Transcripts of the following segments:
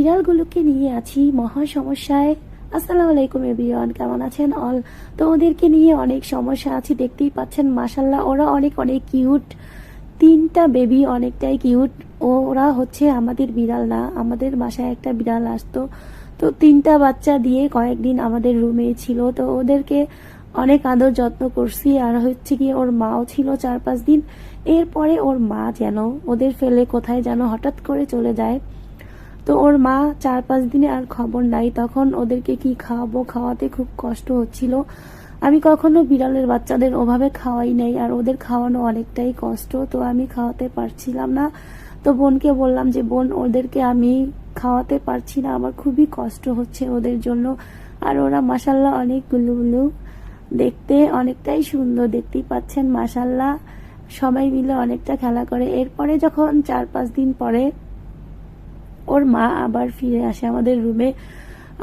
বিড়ালগুলোকে নিয়ে আছি মহা সমস্যায়। আসসালামু আলাইকুম এভরিওয়ান, কেমন আছেন অল? তো ওদেরকে নিয়ে অনেক সমস্যা আছে, দেখতেই পাচ্ছেন মাসাল্লাহ ওরা অনেক অনেক কিউট। তিনটা বেবি অনেকটাই কিউট। ওরা হচ্ছে আমাদের বিড়াল না, আমাদের বাসায় একটা বিড়াল আসতো। তো তিনটা বাচ্চা দিয়ে কয়েকদিন আমাদের রুমে ছিল, তো ওদেরকে অনেক আদর যত্ন করছি। আর হচ্ছে কি ওর মাও ছিল চার পাঁচ দিন। এরপরে ওর মা যেন, ওদের ফেলে কোথায় যেন হঠাৎ করে চলে যায়। তো ওর মা চার পাঁচ দিনে আর খবর নাই। তখন ওদেরকে কি খাওয়াবো? খাওয়াতে খুব কষ্ট হচ্ছিল। আমি কখনো বিড়ালের বাচ্চাদের ওভাবে খাওয়াই নাই আর ওদের খাওয়ানো অনেকটাই কষ্ট। তো আমি খাওয়াতে পারছিলাম না। তো বোনকে বললাম যে, বোন, ওদেরকে আমি খাওয়াতে পারছি না। আমার খুবই কষ্ট হচ্ছে ওদের জন্য। আর ওরা মাসাল্লাহ অনেক গুলু দেখতে অনেকটাই সুন্দর দেখতেই পাচ্ছেন মাসাল্লাহ সবাই মিলে অনেকটা খেলা করে। এরপরে যখন চার পাঁচ দিন পরে ওর মা আবার ফিরে আসে আমাদের রুমে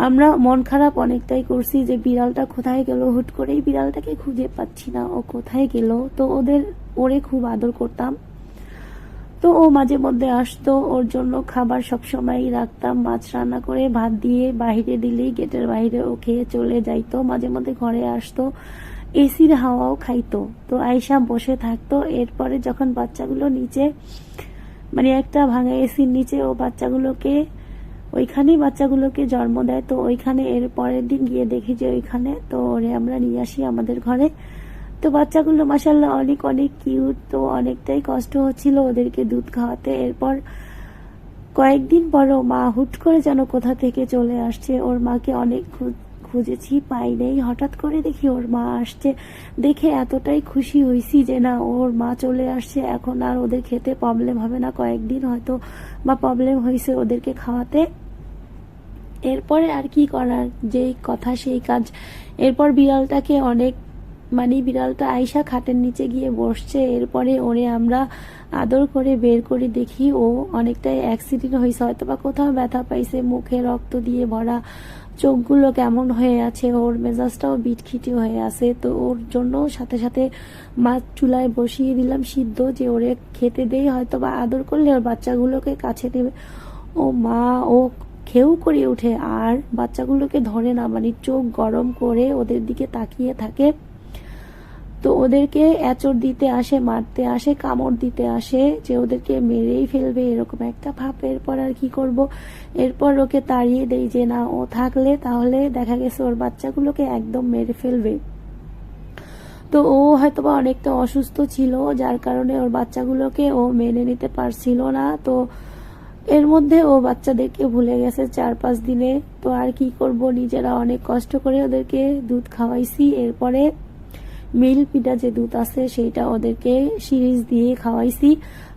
আমরা মন খারাপ অনেকটাই করছি যে বিড়ালটা কোথায় গেল? হুট করেই বিড়ালটাকে খুঁজে পাচ্ছি না। ও কোথায় গেল? তো ওদের, ওরে খুব আদর করতাম। তো ও মাঝে মধ্যে আসতো। ওর জন্য খাবার সব সময় রাখতাম। মাছ রান্না করে ভাত দিয়ে বাইরে দিলেই গেটের বাইরে ও খেয়ে চলে যাইতো। মাঝে মধ্যে ঘরে আসতো। এসির হাওয়াও খাইতো। তো আয়সা বসে থাকতো। এরপরে যখন বাচ্চাগুলো নিচে মানে একটা ভাঙা এসির নিচে ও বাচ্চাগুলোকে, ওইখানেই বাচ্চাগুলোকে জন্ম দেয়। তো ওইখানে এর পরের দিন গিয়ে দেখি যে ওইখানে তো ওরে আমরা নিয়ে আসি আমাদের ঘরে। তো বাচ্চাগুলো মাসাল্লাহ অনেক অনেক কিউট তো অনেকটাই কষ্ট হচ্ছিল ওদেরকে দুধ খাওয়াতে। এরপর কয়েকদিন পরও মা হুট করে যেন কোথা থেকে চলে আসছে, ওর মাকে অনেক খুঁজেছি পাই নেই। হঠাৎ করে দেখি ওর মা আসছে। দেখে এতটাই খুশি হয়েছি যে না, ওর মা চলে আসছে। এখন আর ওদের খেতে প্রবলেম হবে না। কয়েকদিন হয়তো বা প্রবলেম হয়েছে ওদেরকে খাওয়াতে। এরপরে আর কি করার? যেই কথা, সেই কাজ। এরপর বিড়ালটাকে অনেক মানে বিড়ালটা আইসা খাটের নিচে গিয়ে বসছে। এরপরে ওরে আমরা আদর করে বের করে দেখি ও অনেকটাই অ্যাক্সিডেন্ট হয়েছে হয়তো বা কোথাও ব্যথা পাইছে, মুখে রক্ত দিয়ে ভরা চোখগুলো কেমন হয়ে আছে, ওর মেজাজটাও বিটখিটি হয়ে আছে, তো ওর জন্য সাথে সাথে মাছ চুলায় বসিয়ে দিলাম সিদ্ধ যে ওরে খেতে দেই হয়তো বা আদর করলে ওর বাচ্চাগুলোকে কাছে নেবে। ও মা, ও খেউ করে ওঠে, আর বাচ্চাগুলোকে ধরে না মানে চোখ গরম করে ওদের দিকে তাকিয়ে থাকে। তো ওদেরকে এচড় দিতে আসে, মারতে আসে, কামড় দিতে আসে, যে ওদেরকে মেরেই ফেলবে এরকম একটা ভাব। এরপর আর কি করব? এরপর ওকে তাড়িয়ে দেই যে, না, ও থাকলে তাহলে দেখা গেছে ওর বাচ্চাগুলোকে একদম মেরে ফেলবে। তো ও হয়তোবা অনেকটা অসুস্থ ছিল, যার কারণে ওর বাচ্চাগুলোকে ও মেনে নিতে পারছিল না। তো এর মধ্যে ও বাচ্চাদেরকে ভুলে গেছে চার পাঁচ দিনে। তো আর কি করব? নিজেরা অনেক কষ্ট করে ওদেরকে দুধ খাওয়াইছি। এরপরে মিল পিঠা যে দুধ আছে, সেইটা ওদেরকে সিরিজ দিয়ে খাওয়াইছি।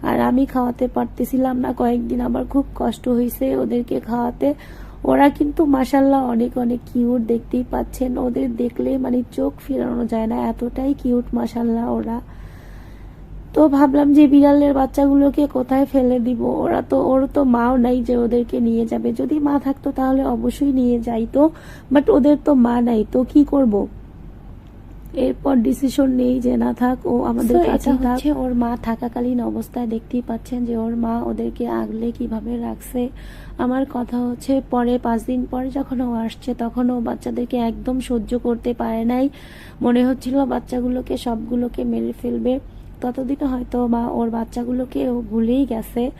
আর আমি খাওয়াতে পারতেছিলাম না, কয়েকদিন আমার খুব কষ্ট হয়েছে ওদেরকে খাওয়াতে। ওরা কিন্তু মাসাল্লাহ অনেক অনেক কিউট দেখতেই পাচ্ছেন। ওদের দেখলে মানে চোখ ফেরানো যায় না, এতটাই কিউট মাসাল্লাহ ওরা। তো ভাবলাম যে বিড়ালের বাচ্চাগুলোকে কোথায় ফেলে দিব? ওরা তো, ওর তো মাও নাই যে ওদেরকে নিয়ে যাবে। যদি মা থাকতো তাহলে অবশ্যই নিয়ে যাইতো বাট ওদের তো মা নাই, তো কি করব? এরপর ডিসিশন নেই যে না থাক ও আমাদের কাছে হচ্ছে ওর মা থাকাকালীন অবস্থায় দেখতেই পাচ্ছেন যে ওর মা ওদেরকে আগলে কীভাবে রাখছে। আমার কথা হচ্ছে পরে পাঁচ দিন পরে যখন ও আসছে তখন ও বাচ্চাদেরকে একদম সহ্য করতে পারে নাই। মনে হচ্ছিল বাচ্চাগুলোকে সবগুলোকে মেরে ফেলবে। ততদিনে হয়তো মা ওর বাচ্চাগুলোকে ও ভুলেই গেছে।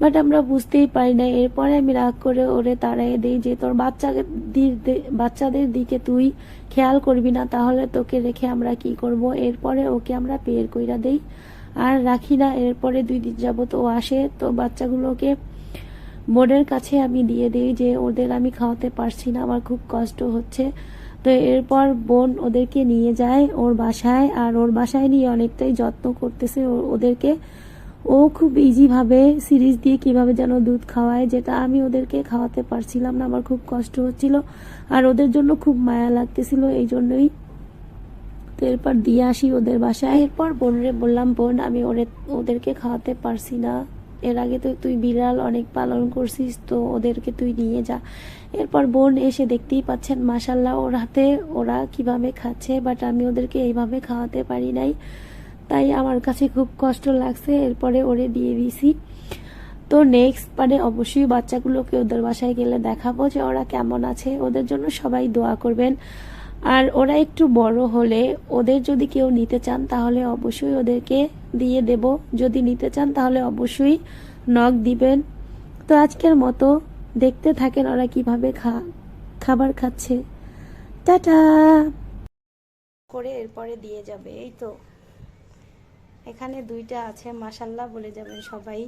বাট আমরা বুঝতেই পারি না এরপরে আমি রাগ করে ওরে তাড়াই দিই যে, তোর বাচ্চাদের দি- বাচ্চাদের দিকে তুই খেয়াল করবি না, তাহলে তোকে রেখে আমরা কি করব? এরপরে ওকে আমরা পেয়ের কইরা দেই। আর রাখি না, এরপরে দুই দিন যাবত ও আসে। তো বাচ্চাগুলোকে বোনের কাছে আমি দিয়ে দিই যে, ওদের আমি খাওয়াতে পারছি না, আমার খুব কষ্ট হচ্ছে। তো এরপর বোন ওদেরকে নিয়ে যায় ওর বাসায়, আর ওর বাসায় নিয়ে অনেকটাই যত্ন করতেছে ওদেরকে। ও খুব ইজিভাবে সিরিজ দিয়ে কীভাবে যেন দুধ খাওয়ায়, যেটা আমি ওদেরকে খাওয়াতে পারছিলাম না। আমার খুব কষ্ট হচ্ছিল আর ওদের জন্য খুব মায়া লাগতেছিল, এই জন্যই। তো এরপর দিয়ে আসি ওদের বাসায়। এরপর বোনরে বললাম, বোন, আমি ওরে, ওদেরকে খাওয়াতে পারছি না। এর আগে তো তুই বিড়াল অনেক পালন করছিস, তো ওদেরকে তুই নিয়ে যা। এরপর বোন এসে দেখতেই পাচ্ছেন মাসাল্লাহ ওর হাতে ওরা কীভাবে খাচ্ছে বাট আমি ওদেরকে এইভাবে খাওয়াতে পারি নাই। তাই আমার কাছে খুব কষ্ট লাগছে, এরপরে ওরে দিয়ে দিছি। তো নেক্সট মানে অবশ্যই বাচ্চাগুলোকে ওদের বাসায় গেলে দেখাবো যে ওরা কেমন আছে। ওদের জন্য সবাই দোয়া করবেন। আর ওরা একটু বড় হলে ওদের যদি কেউ নিতে চান তাহলে অবশ্যই ওদেরকে দিয়ে দেব। যদি নিতে চান তাহলে অবশ্যই নখ দিবেন। তো আজকের মতো দেখতে থাকেন ওরা কীভাবে খা, খাবার খাচ্ছে। টাটা! করে এরপরে দিয়ে যাবে, এই তো। এখানে দুইটা আছে মাসাল্লাহ বলে যাবেন সবাই।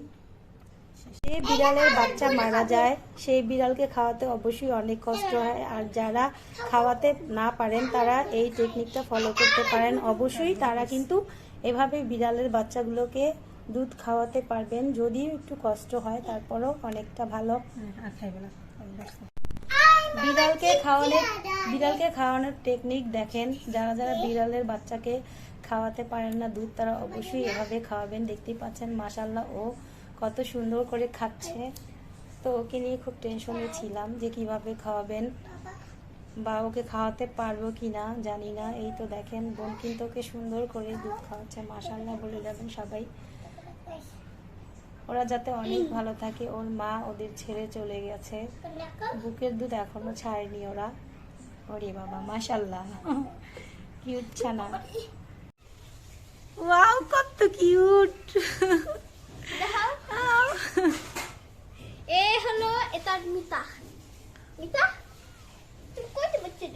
যে বিড়ালের বাচ্চা মারা যায়, সেই বিড়ালকে খাওয়াতে অবশ্যই অনেক কষ্ট হয়। আর যারা খাওয়াতে না পারেন, তারা এই টেকনিকটা ফলো করতে পারেন। অবশ্যই তারা কিন্তু এভাবে বিড়ালের বাচ্চাগুলোকে দুধ খাওয়াতে পারবেন। যদিও একটু কষ্ট হয়, তারপরও অনেকটা ভালো। বিড়ালকে খাওয়ানোর বিড়ালকে খাওয়ানোর টেকনিক দেখেন। যারা যারা বিড়ালের বাচ্চাকে খাওয়াতে পারেন না দুধ, তারা অবশ্যই এভাবে খাওয়াবেন। দেখতেই পাচ্ছেন মাসাল্লাহ ও কত সুন্দর করে খাচ্ছে। তো ওকে নিয়ে খুব টেনশনে ছিলাম যে কীভাবে খাওয়াবেন বা ওকে খাওয়াতে পারব কি না জানি না। এই তো দেখেন, বোন কিন্তু ওকে সুন্দর করে দুধ খাওয়াচ্ছে মাসাল্লাহ বলে যাবেন সবাই। ওরা যাতে অনেক ভালো থাকে। ওর মা ওদের ছেড়ে চলে গেছে। বুকের দুধ এখনও ছাড়েনি ওরা। ওরে বাবা মাশাল্লাহ কিউট ছানা। ওয়াও কত কিউট। এ হলো এটার মিতা। মিতা তুমি বাচ্চা